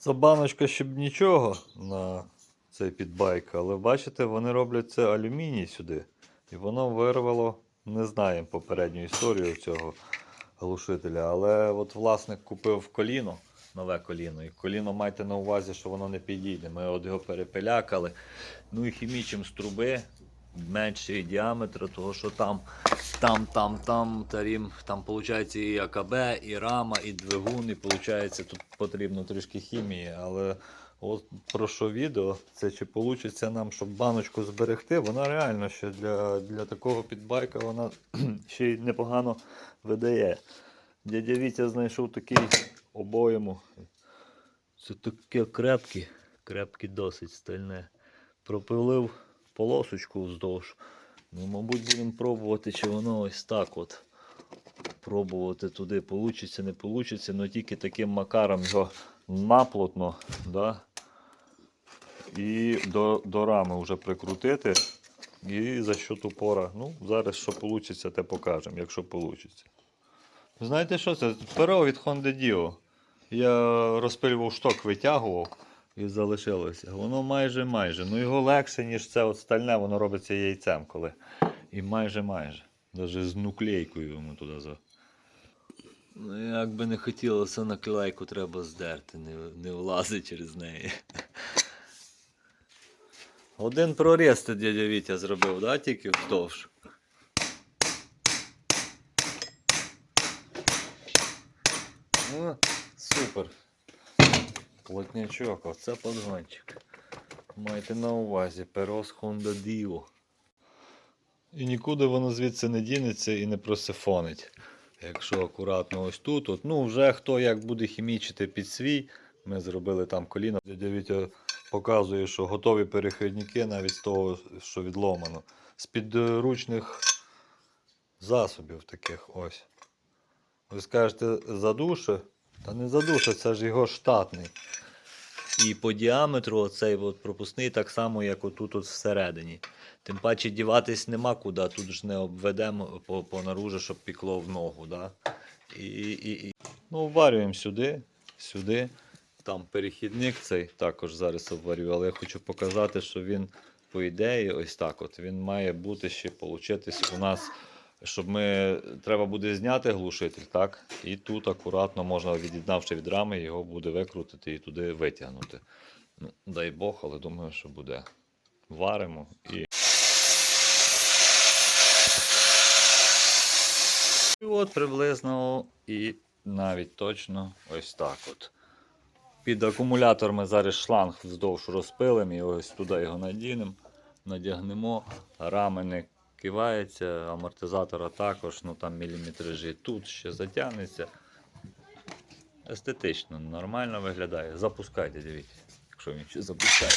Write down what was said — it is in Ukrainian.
Це баночка щоб нічого на цей підбайк, але бачите, вони роблять це алюміній сюди. І воно вирвало, не знаємо попередню історію цього глушителя. Але от власник купив коліно, нове коліно. І коліно майте на увазі, що воно не підійде. Ми от його перепилякали. Ну і хімічимо з труби менший діаметр, того що там, там, там, там, тарім, там виходить і АКБ, і рама, і двигун, і виходить, тут потрібно трішки хімії, але от про що відео, це чи вийде нам, щоб баночку зберегти, вона реально ще для, для такого підбайка вона ще й непогано видає. Дядя Вітя знайшов такий обойму. Це таке крепке, крепке досить стальне. Пропилив полосочку вздовж. Ну, мабуть, будемо пробувати, чи воно ось так от. Пробувати туди, получиться, не получиться, але тільки таким макаром його наплотно, да? і до, до рами вже прикрутити. І за що упора. Ну, зараз що вийде, те покажемо, якщо вийде. Знаєте що це? Перо від Honda Dio. Я розпилював шток, витягував і залишилося. Воно майже майже. Ну його легше, ніж це от стальне, воно робиться яйцем, коли. І майже майже. Навіть з нуклейкою йому туди за. Ну, як би не хотілося наклейку треба здерти, не, не влазить через неї. Один проріз ти дядя Вітя зробив, да, тільки вздовж. О, супер. Плотнячок, оце подгончик. Майте на увазі, перо з Honda Dio. І нікуди воно звідси не дінеться і не просифонить. Якщо акуратно ось тут, от, ну вже хто як буде хімічити під свій, ми зробили там коліно. Дядя Вітя показує, що готові перехідники навіть з того, що відломано. З підручних засобів таких ось. Ви скажете, задуше? Та не задуше, це ж його штатний. І по діаметру оцей от пропускний так само, як отут от всередині. Тим паче діватись нема куди, тут ж не обведемо по, наружу, щоб пікло в ногу. Да? І, і, і. Ну, вварюємо сюди, сюди. Там перехідник цей також зараз обварю, але я хочу показати, що він, по ідеї, ось так от, він має бути ще получитись у нас, щоб ми, треба буде зняти глушитель, так? І тут акуратно можна, від'єднавши від рами, його буде викрутити і туди витягнути. Ну, дай Бог, але думаю, що буде. Варимо і. І от приблизно і навіть точно ось так от. Під акумулятор ми зараз шланг вздовж розпилимо і ось туди його надінемо, надягнемо, рами відкивається, амортизатора також, ну там міліметражі тут ще затягнеться. Естетично, нормально виглядає. Запускайте, дивіться, якщо він ще запускає.